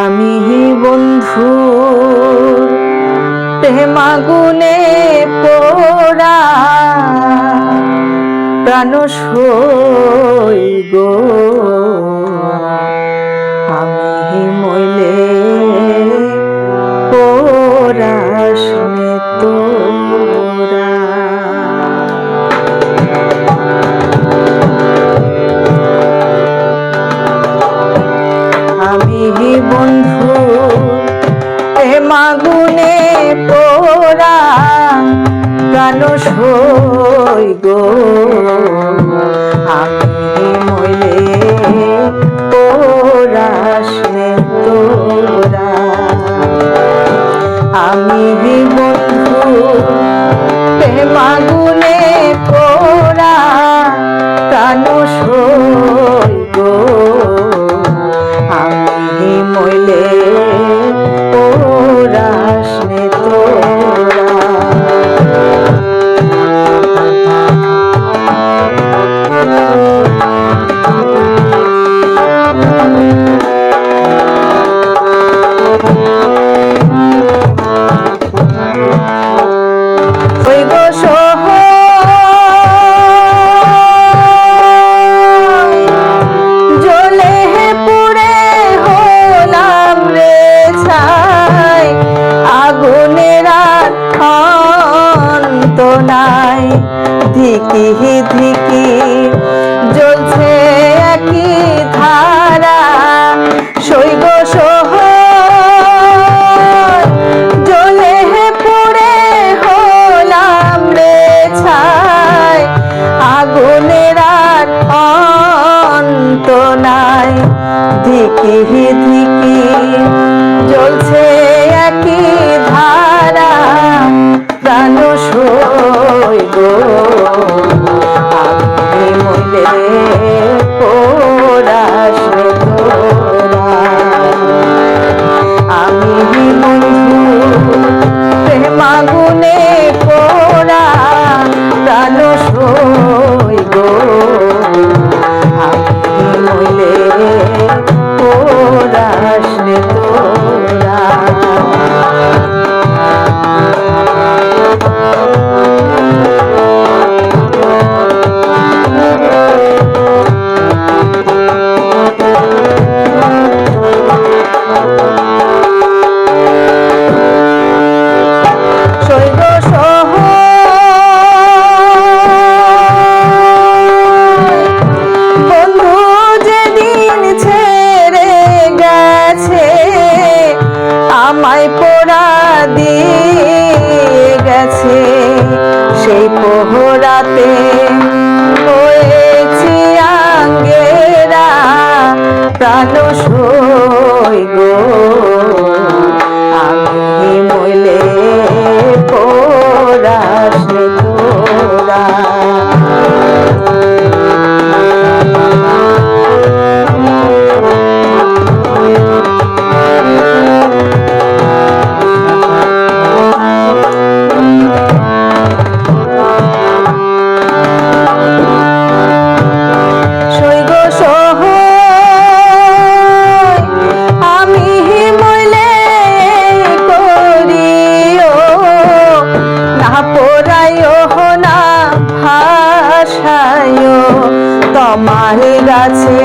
আমি বন্ধু প্রেমাগুনে পোড়া প্রাণ সই গো। গো আপনি মলে তোরাসনে তোরা। আমি বন্ধু প্রেমাগুনে পোরা প্রাণ গো আমি মলে তোরাসনে তোরা। বেদনায় ধিকি ধিকি জ্বলছে একই ধারা। আগুনে পোড়া দিয়ে গেছে। সেই পোহরাতে আমার গাছে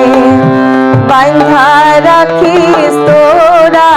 বান্ধা রাখিস তোরা।